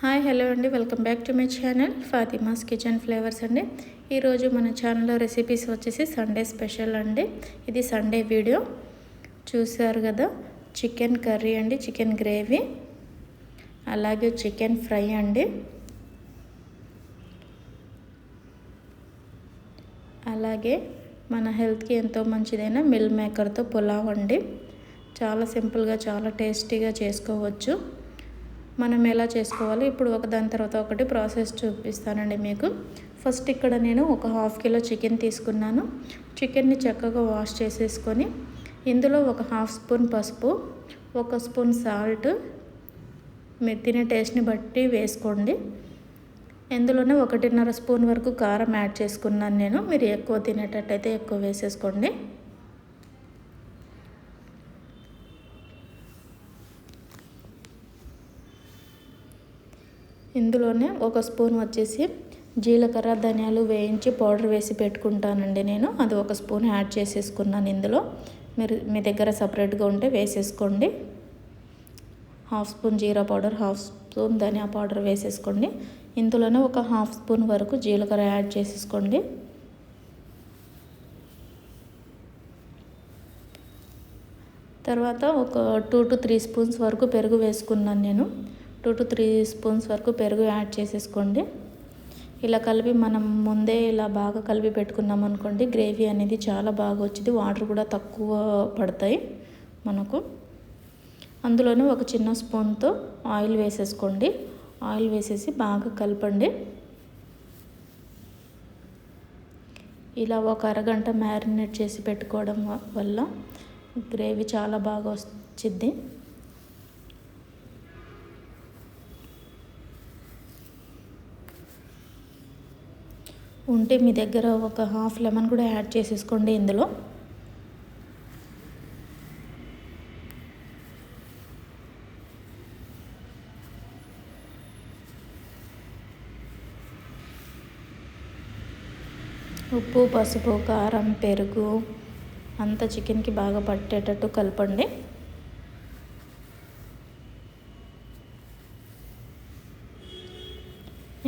Hi hello అండి. Welcome back to my channel Fatima's kitchen flavours అండి. ఈరోజు మన ఛానల్లో రెసిపీస్ వచ్చేసి సండే స్పెషల్ అండి. ఇది సండే వీడియో. చూసారు కదా? చికెన్ కర్రీ అండి చికెన్ గ్రేవీ అలాగే చికెన్ ఫ్రై అండి. అలాగే మన హెల్త్కి ఎంతో మంచిదైన మిల్ మేకర్తో పులావ్ అండి. చాలా సింపుల్గా చాలా టేస్టీగా చేసుకోవచ్చు. మనం ఎలా చేసుకోవాలి? ఇప్పుడు ఒక దాని తర్వాత ఒకటి ప్రాసెస్ చూపిస్తానండి మీకు. ఫస్ట్ ఇక్కడ నేను ఒక హాఫ్ కిలో చికెన్ తీసుకున్నాను. చికెన్ని చక్కగా వాష్ చేసేసుకొని ఇందులో ఒక హాఫ్ స్పూన్ పసుపు ఒక స్పూన్ సాల్ట్ మీరు తినే టేస్ట్ని బట్టి వేసుకోండి. ఇందులోనే ఒకటిన్నర స్పూన్ వరకు కారం యాడ్ చేసుకున్నాను నేను. మీరు ఎక్కువ తినేటట్టయితే ఎక్కువ వేసేసుకోండి. ఇందులోనే ఒక స్పూన్ వచ్చేసి జీలకర్ర ధనియాలు వేయించి పౌడర్ వేసి పెట్టుకుంటానండి నేను. అది ఒక స్పూన్ యాడ్ చేసేసుకున్నాను ఇందులో. మీరు మీ దగ్గర సపరేట్గా ఉంటే వేసేసుకోండి. Half spoon jeera powder half spoon dhania powder వేసేసుకోండి. ఇందులోనే ఒక హాఫ్ స్పూన్ వరకు జీలకర్ర యాడ్ చేసేసుకోండి. తర్వాత ఒక టూ టు త్రీ స్పూన్స్ వరకు పెరుగు వేసుకున్నాను నేను. టూ టు త్రీ స్పూన్స్ వరకు పెరుగు యాడ్ చేసేసుకోండి. ఇలా కలిపి మనం ముందే ఇలా బాగా కలిపి పెట్టుకున్నాం అనుకోండి గ్రేవీ అనేది చాలా బాగా వచ్చింది. వాటర్ కూడా తక్కువ పడతాయి మనకు. అందులోనే ఒక చిన్న స్పూన్తో ఆయిల్ వేసేసుకోండి. ఆయిల్ వేసేసి బాగా కలపండి. ఇలా ఒక అరగంట మ్యారినేట్ చేసి పెట్టుకోవడం వల్ల గ్రేవీ చాలా బాగా వచ్చింది ఉంటే మీ దగ్గర ఒక హాఫ్ లెమన్ కూడా యాడ్ చేసేసుకోండి ఇందులో. ఉప్పు పసుపు కారం పెరుగు అంత చికెన్కి బాగా పట్టేటట్టు కలపండి.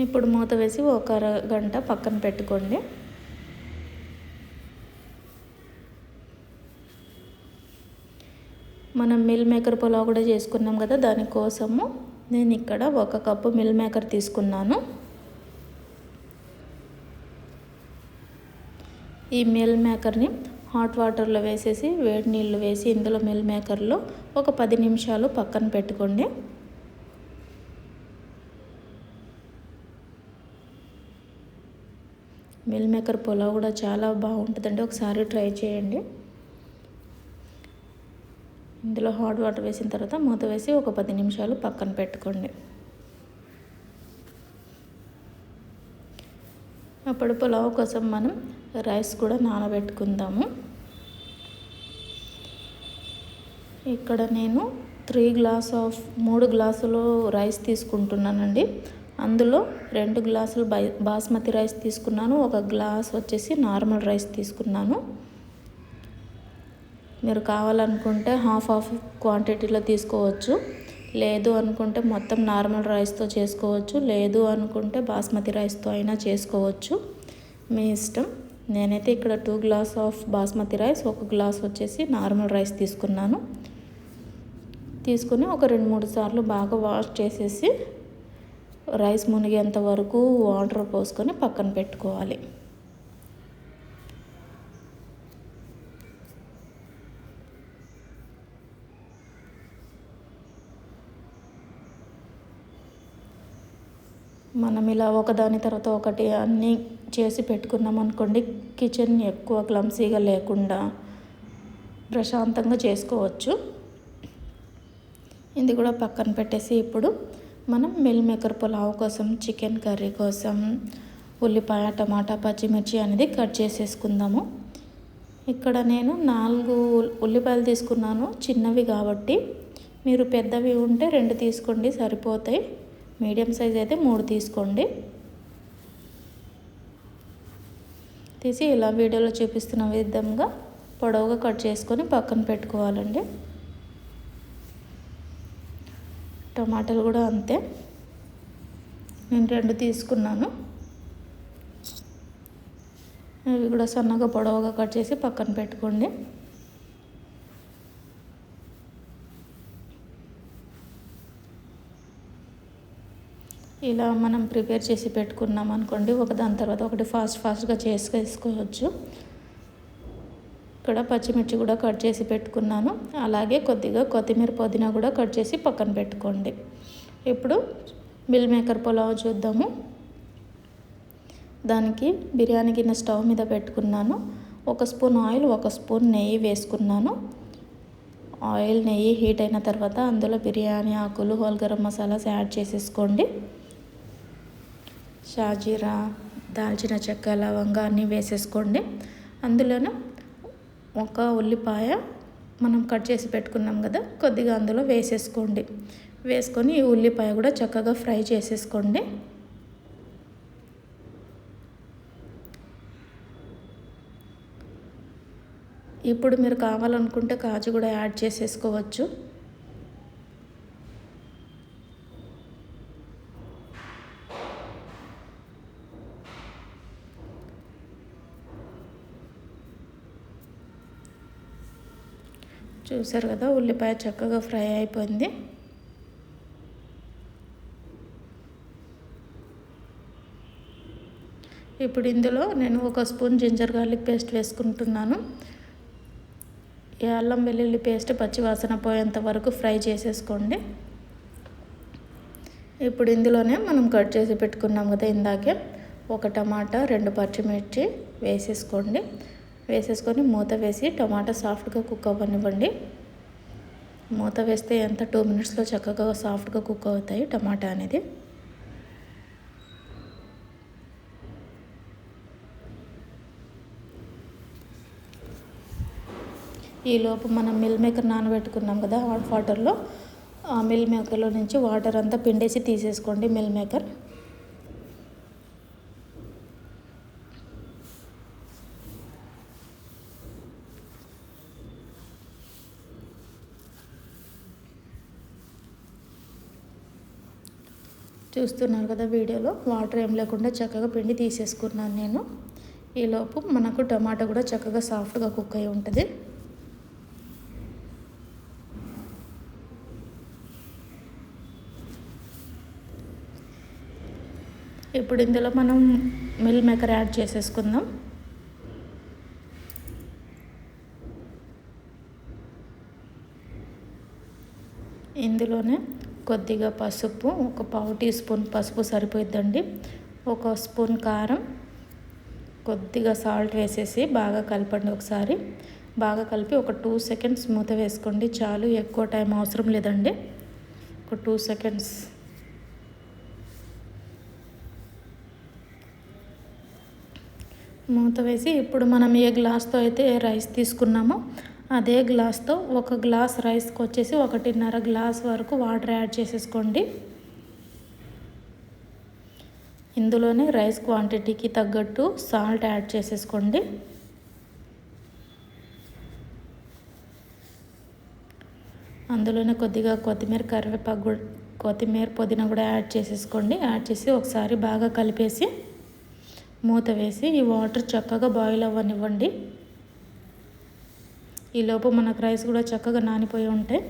ఇప్పుడు మూత వేసి ఒక అరగంట పక్కన పెట్టుకోండి. మనం మిల్ మేకర్ పులావ్ కూడా చేసుకున్నాం కదా దానికోసము నేను ఇక్కడ ఒక కప్పు మిల్ మేకర్ తీసుకున్నాను. ఈ మిల్ మేకర్ని హాట్ వాటర్లో వేసేసి వేడి నీళ్ళు వేసి ఇందులో మిల్ మేకర్లో ఒక పది నిమిషాలు పక్కన పెట్టుకోండి. మిల్ మేకర్ పులావ్ కూడా చాలా బాగుంటుందండి. ఒకసారి ట్రై చేయండి. ఇందులో హాట్ వాటర్ వేసిన తర్వాత మూత వేసి ఒక పది నిమిషాలు పక్కన పెట్టుకోండి. అప్పుడు పులావ్ కోసం మనం రైస్ కూడా నానబెట్టుకుందాము. ఇక్కడ నేను త్రీ గ్లాస్ ఆఫ్ మూడు గ్లాసులు రైస్ తీసుకుంటున్నానండి. అందులో రెండు గ్లాసులు బై బాస్మతి రైస్ తీసుకున్నాను. ఒక గ్లాస్ వచ్చేసి నార్మల్ రైస్ తీసుకున్నాను. మీరు కావాలనుకుంటే హాఫ్ హాఫ్ క్వాంటిటీలో తీసుకోవచ్చు. లేదు అనుకుంటే మొత్తం నార్మల్ రైస్తో చేసుకోవచ్చు. లేదు అనుకుంటే బాస్మతి రైస్తో అయినా చేసుకోవచ్చు. మీ ఇష్టం. నేనైతే ఇక్కడ two glass of basmati rice ఒక గ్లాస్ వచ్చేసి నార్మల్ రైస్ తీసుకున్నాను. తీసుకుని ఒక రెండు మూడు సార్లు బాగా వాష్ చేసేసి రైస్ మునిగేంత వరకు వాటర్ పోసుకొని పక్కన పెట్టుకోవాలి. మనం ఇలా ఒకదాని తర్వాత ఒకటి అన్నీ చేసి పెట్టుకున్నాం అనుకోండి కిచెన్ ఎక్కువ క్లమ్సీగా లేకుండా ప్రశాంతంగా చేసుకోవచ్చు. ఇది కూడా పక్కన పెట్టేసి ఇప్పుడు మనం మిల్ మేకర్ పులావ్ కోసం చికెన్ కర్రీ కోసం ఉల్లిపాయ టమాటా పచ్చిమిర్చి అనేది కట్ చేసేసుకుందాము. ఇక్కడ నేను నాలుగు ఉల్లిపాయలు తీసుకున్నాను చిన్నవి కాబట్టి. మీరు పెద్దవి ఉంటే రెండు తీసుకోండి సరిపోతాయి. మీడియం సైజ్ అయితే మూడు తీసుకోండి. తీసి ఇలా వీడియోలో చూపిస్తున్న విధంగా పొడవుగా కట్ చేసుకొని పక్కన పెట్టుకోవాలండి. టమాటాలు కూడా అంతే. నేను రెండు తీసుకున్నాను. ఇవి కూడా సన్నగా పొడవుగా కట్ చేసి పక్కన పెట్టుకోండి. ఇలా మనం ప్రిపేర్ చేసి పెట్టుకున్నాం అనుకోండి ఒక దాని తర్వాత ఒకటి ఫాస్ట్ ఫాస్ట్గా చేసుకేసుకోవచ్చు ఇక్కడ పచ్చిమిర్చి కూడా కట్ చేసి పెట్టుకున్నాను. అలాగే కొద్దిగా కొత్తిమీర పుదీనా కూడా కట్ చేసి పక్కన పెట్టుకోండి. ఇప్పుడు మిల్ మేకర్ పులావ్ చూద్దాము. దానికి బిర్యానీ గిన్నె స్టవ్ మీద పెట్టుకున్నాను. ఒక స్పూన్ ఆయిల్ ఒక స్పూన్ నెయ్యి వేసుకున్నాను. ఆయిల్ నెయ్యి హీట్ అయిన తర్వాత అందులో బిర్యానీ ఆకులు హోల్ గరం మసాలాస్ యాడ్ చేసేసుకోండి. షాజీరా దాల్చిన చెక్క లవంగా అన్నీ వేసేసుకోండి. అందులోనూ ఒక ఉల్లిపాయ మనం కట్ చేసి పెట్టుకున్నాం కదా కొద్దిగా అందులో వేసేసుకోండి. వేసుకొని ఈ ఉల్లిపాయ కూడా చక్కగా ఫ్రై చేసేసుకోండి. ఇప్పుడు మీరు కావాలనుకుంటే కాజు కూడా యాడ్ చేసేసుకోవచ్చు. చూసారు కదా ఉల్లిపాయ చక్కగా ఫ్రై అయిపోయింది. ఇప్పుడు ఇందులో నేను ఒక స్పూన్ జింజర్ గార్లిక్ పేస్ట్ వేసుకుంటున్నాను. ఈ అల్లం వెల్లుల్లి పేస్ట్ పచ్చివాసన పోయేంత వరకు ఫ్రై చేసేసుకోండి. ఇప్పుడు ఇందులోనే మనం కట్ చేసి పెట్టుకున్నాం కదా ఇందాకే ఒక టమాటా రెండు పచ్చిమిర్చి వేసేసుకోండి. వేసేసుకొని మూత వేసి టమాటా సాఫ్ట్గా కుక్ అవ్వనివ్వండి. మూత వేస్తే ఎంత? టూ మినిట్స్లో చక్కగా సాఫ్ట్గా కుక్ అవుతాయి టమాటా అనేది. ఈలోపు మనం మిల్ మేకర్ నానబెట్టుకున్నాం కదా హాట్ వాటర్లో. ఆ మిల్ మేకర్లో నుంచి వాటర్ అంతా పిండేసి తీసేసుకోండి మిల్ మేకర్. చూస్తున్నారు కదా వీడియోలో. వాటర్ ఏం లేకుండా చక్కగా పిండి తీసేసుకున్నాను నేను. ఈలోపు మనకు టమాటా కూడా చక్కగా సాఫ్ట్గా కుక్ అయి ఉంటుంది. ఇప్పుడు ఇందులో మనం మిల్ మేకర్ యాడ్ చేసేసుకుందాం. ఇందులోనే కొద్దిగా పసుపు ఒక పావు టీ స్పూన్ పసుపు సరిపోయిద్దండి. ఒక స్పూన్ కారం కొద్దిగా సాల్ట్ వేసేసి బాగా కలపండి ఒకసారి. బాగా కలిపి ఒక టూ సెకండ్స్ మూత వేసుకోండి. చాలు ఎక్కువ టైం అవసరం లేదండి. ఒక టూ సెకండ్స్. మూత వేసి ఇప్పుడు మనం ఏ గ్లాస్తో అయితే రైస్ తీసుకున్నామో అదే గ్లాస్తో ఒక గ్లాస్ రైస్కి వచ్చేసి ఒకటిన్నర గ్లాస్ వరకు వాటర్ యాడ్ చేసేసుకోండి. ఇందులోనే రైస్ క్వాంటిటీకి తగ్గట్టు సాల్ట్ యాడ్ చేసేసుకోండి. అందులోనే కొద్దిగా కొత్తిమీర కరివేపాకు కొత్తిమీర పుదీనా కూడా యాడ్ చేసేసుకోండి. యాడ్ చేసి ఒకసారి బాగా కలిపేసి మూత వేసి ఈ వాటర్ చక్కగా బాయిల్ అవ్వనివ్వండి. ఈలోపు మనకు రైస్ కూడా చక్కగా నానిపోయి ఉంటాయి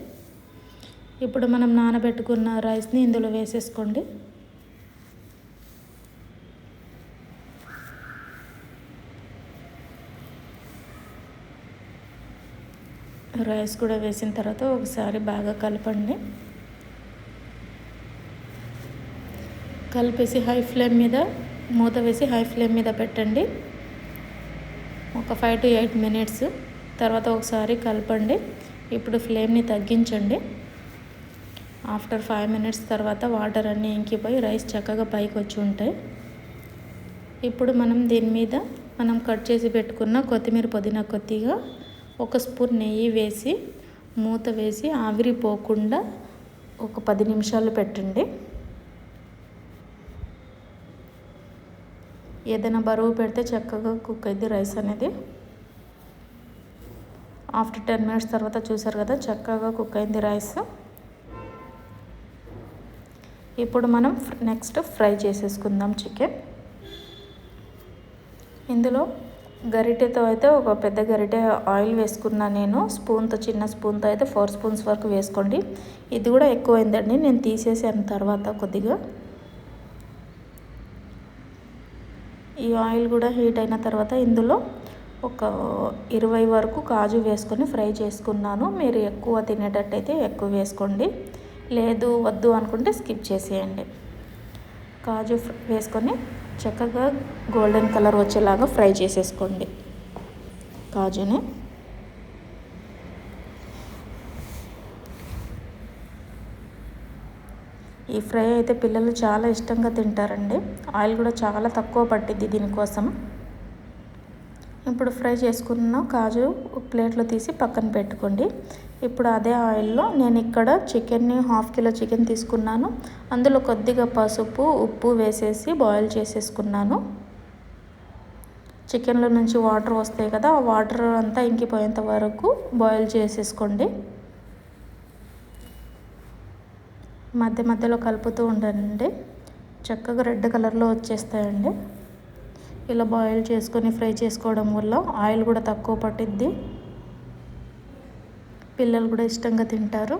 ఇప్పుడు మనం నానబెట్టుకున్న రైస్ని ఇందులో వేసేసుకోండి. రైస్ కూడా వేసిన తర్వాత ఒకసారి బాగా కలపండి. కలిపేసి హై ఫ్లేమ్ మీద మూత వేసి హై ఫ్లేమ్ మీద పెట్టండి. ఒక ఫైవ్ టు ఎయిట్ మినిట్స్ తర్వాత ఒకసారి కలపండి. ఇప్పుడు ఫ్లేమ్ని తగ్గించండి. ఆఫ్టర్ ఫైవ్ మినిట్స్ తర్వాత వాటర్ అన్నీ ఇంకిపోయి రైస్ చక్కగా పైకి వచ్చి ఉంటాయి. ఇప్పుడు మనం దీని మీద మనం కట్ చేసి పెట్టుకున్న కొత్తిమీర పుదీనా కొద్దిగా ఒక స్పూన్ నెయ్యి వేసి మూత వేసి ఆవిరిపోకుండా ఒక పది నిమిషాలు పెట్టండి. ఏదైనా బరువు పెడితే చక్కగా కుక్ అయింది రైస్ అనేది. ఆఫ్టర్ టెన్ మినిట్స్ తర్వాత చూసారు కదా చక్కగా కుక్ అయింది రైస్ ఇప్పుడు మనం నెక్స్ట్ ఫ్రై చేసేసుకుందాం చికెన్ ఇందులో గరిటెతో అయితే ఒక పెద్ద గరిటె ఆయిల్ వేసుకున్నా నేను. స్పూన్తో చిన్న స్పూన్తో అయితే ఫోర్ స్పూన్స్ వరకు వేసుకోండి. ఇది కూడా ఎక్కువైందండి నేను తీసేసాను తర్వాత కొద్దిగా. ఈ ఆయిల్ కూడా హీట్ అయిన తర్వాత ఇందులో ఒక ఇరవై వరకు కాజు వేసుకొని ఫ్రై చేసుకున్నాను. మీరు ఎక్కువ తినేటట్టయితే ఎక్కువ వేసుకోండి. లేదు వద్దు అనుకుంటే స్కిప్ చేసేయండి. కాజు వేసుకొని చక్కగా గోల్డెన్ కలర్ వచ్చేలాగా ఫ్రై చేసేసుకోండి కాజుని. ఈ ఫ్రై అయితే పిల్లలు చాలా ఇష్టంగా తింటారండి. ఆయిల్ కూడా చాలా తక్కువ పట్టిద్ది దీనికోసం. ఇప్పుడు ఫ్రై చేసుకున్న కాజు ప్లేట్లో తీసి పక్కన పెట్టుకోండి. ఇప్పుడు అదే ఆయిల్లో నేను ఇక్కడ చికెన్ని హాఫ్ కిలో చికెన్ తీసుకున్నాను. అందులో కొద్దిగా పసుపు ఉప్పు వేసేసి బాయిల్ చేసేసుకున్నాను. చికెన్లో నుంచి వాటర్ వస్తాయి కదా ఆ వాటర్ అంతా ఇంకిపోయేంత వరకు బాయిల్ చేసేసుకోండి. మధ్య మధ్యలో కలుపుతూ ఉండండి. చక్కగా రెడ్ కలర్లో వచ్చేస్తాయండి. ఇలా బాయిల్ చేసుకొని ఫ్రై చేసుకోవడం వల్ల ఆయిల్ కూడా తక్కువ పట్టిద్ది. పిల్లలు కూడా ఇష్టంగా తింటారు.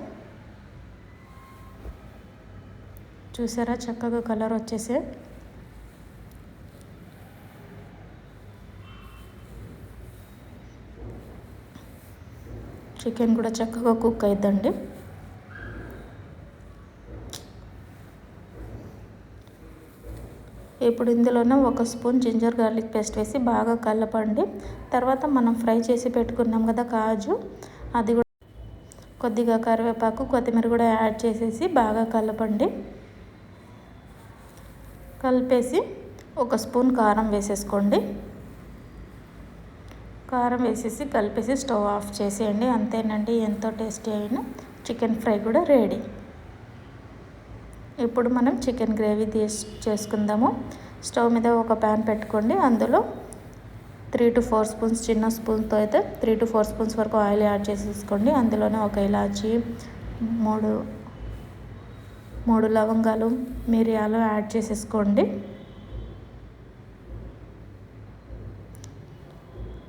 చూసారా? చక్కగా కలర్ వచ్చేసే చికెన్ కూడా చక్కగా కుక్ అయిద్దండి. ఇప్పుడు ఇందులోనే ఒక స్పూన్ జింజర్ గార్లిక్ పేస్ట్ వేసి బాగా కలపండి. తర్వాత మనం ఫ్రై చేసి పెట్టుకున్నాం కదా కాజు అది కూడా కొద్దిగా కరివేపాకు కొత్తిమీర కూడా యాడ్ చేసేసి బాగా కలపండి. కలిపేసి ఒక స్పూన్ కారం వేసేసుకోండి. కారం వేసేసి కలిపేసి స్టవ్ ఆఫ్ చేసేయండి. అంతేనండి ఎంతో టేస్టీ అయిన చికెన్ ఫ్రై కూడా రెడీ. ఇప్పుడు మనం చికెన్ గ్రేవీ తీసి చేసుకుందాము. స్టవ్ మీద ఒక ప్యాన్ పెట్టుకోండి. అందులో త్రీ టు ఫోర్ స్పూన్స్ చిన్న స్పూన్తో అయితే త్రీ టు ఫోర్ స్పూన్స్ వరకు ఆయిల్ యాడ్ చేసేసుకోండి. అందులోనే ఒక ఇలాచి మూడు మూడు లవంగాలు మిరియాలు యాడ్ చేసేసుకోండి.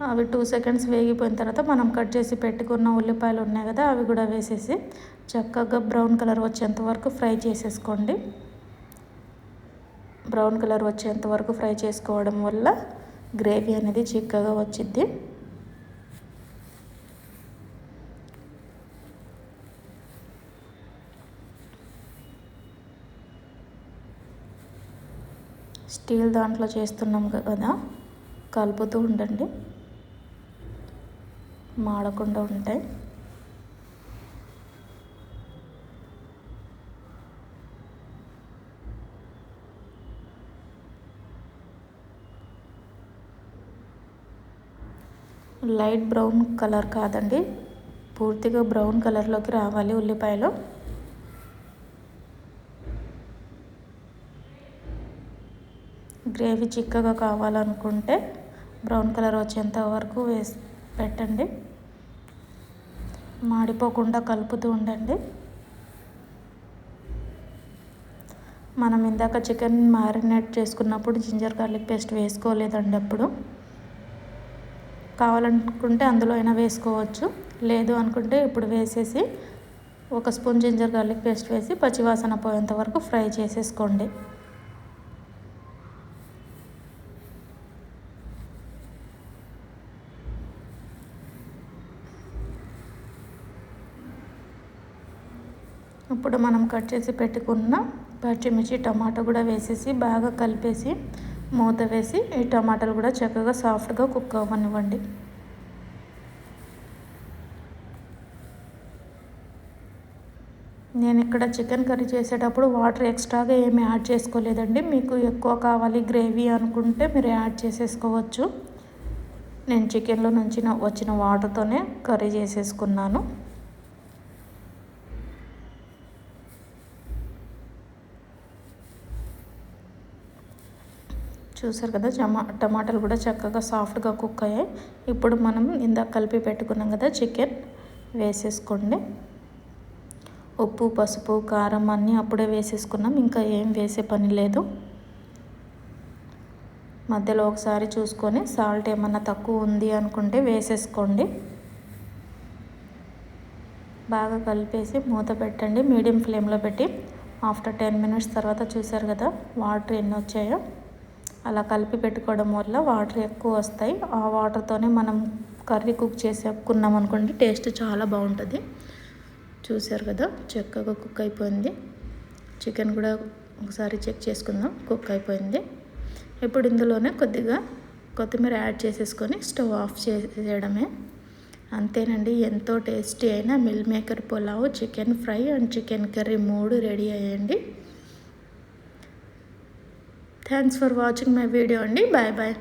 అవి టూ సెకండ్స్ వేగిపోయిన తర్వాత మనం కట్ చేసి పెట్టుకున్న ఉల్లిపాయలు ఉన్నాయి కదా అవి కూడా వేసేసి చక్కగా బ్రౌన్ కలర్ వచ్చేంత వరకు ఫ్రై చేసేసుకోండి. బ్రౌన్ కలర్ వచ్చేంత వరకు ఫ్రై చేసుకోవడం వల్ల గ్రేవీ అనేది చిక్కగా వచ్చింది స్టీల్ దాంట్లో చేస్తున్నాం కదా కలుపుతూ ఉండండి. మాడకుండా ఉంటాయి. లైట్ బ్రౌన్ కలర్ కాదండి. పూర్తిగా బ్రౌన్ కలర్లోకి రావాలి ఉల్లిపాయలు. గ్రేవీ చిక్కగా కావాలనుకుంటే బ్రౌన్ కలర్ వచ్చేంత వరకు వేసి పెట్టండి. మాడిపోకుండా కలుపుతూ ఉండండి. మనం ఇందాక చికెన్ మ్యారినేట్ చేసుకున్నప్పుడు జింజర్ గార్లిక్ పేస్ట్ వేసుకోలేదండి అప్పుడు. కావాలనుకుంటే అందులో అయినా వేసుకోవచ్చు. లేదు అనుకుంటే ఇప్పుడు వేసేసి ఒక స్పూన్ జింజర్ గార్లిక్ పేస్ట్ వేసి పచ్చివాసన పోయేంత వరకు ఫ్రై చేసేసుకోండి. ఇప్పుడు మనం కట్ చేసి పెట్టుకున్న పచ్చిమిర్చి టమాటా కూడా వేసేసి బాగా కలిపేసి మూత వేసి ఈ టమాటాలు కూడా చక్కగా సాఫ్ట్గా కుక్ అవ్వనివ్వండి. నేను ఇక్కడ చికెన్ కర్రీ చేసేటప్పుడు వాటర్ ఎక్స్ట్రాగా ఏమి యాడ్ చేసుకోలేదండి. మీకు ఎక్కువ కావాలి గ్రేవీ అనుకుంటే మీరు యాడ్ చేసేసుకోవచ్చు. నేను చికెన్లో నుంచి వచ్చిన వాటర్తోనే కర్రీ చేసేసుకున్నాను. చూసారు కదా టమా టమాటాలు కూడా చక్కగా సాఫ్ట్గా కుక్ అయ్యాయి. ఇప్పుడు మనం ఇందాక కలిపి పెట్టుకున్నాం కదా చికెన్ వేసేసుకోండి. ఉప్పు పసుపు కారం అన్నీ అప్పుడే వేసేసుకున్నాం. ఇంకా ఏం వేసే పని లేదు. మధ్యలో ఒకసారి చూసుకొని సాల్ట్ ఏమన్నా తక్కువ ఉంది అనుకుంటే వేసేసుకోండి. బాగా కలిపేసి మూత పెట్టండి. మీడియం ఫ్లేమ్లో పెట్టి ఆఫ్టర్ టెన్ మినిట్స్ తర్వాత చూసారు కదా వాటర్ ఎన్ని వచ్చాయో. అలా కలిపి పెట్టుకోవడం వల్ల వాటర్ ఎక్కువ వస్తాయి. ఆ వాటర్తోనే మనం కర్రీ కుక్ చేసుకున్నాం అనుకోండి టేస్ట్ చాలా బాగుంటుంది. చూసారు కదా చక్కగా కుక్ అయిపోయింది. చికెన్ కూడా ఒకసారి చెక్ చేసుకుందాం కుక్ అయిపోయింది. ఇప్పుడు ఇందులోనే కొద్దిగా కొత్తిమీర యాడ్ చేసేసుకొని స్టవ్ ఆఫ్ చేసేయడమే. అంతేనండి ఎంతో టేస్టీ అయిన meal maker pulao chicken fry and chicken curry మూడు రెడీ అయ్యండి. Thanks for watching my video అండి. Bye bye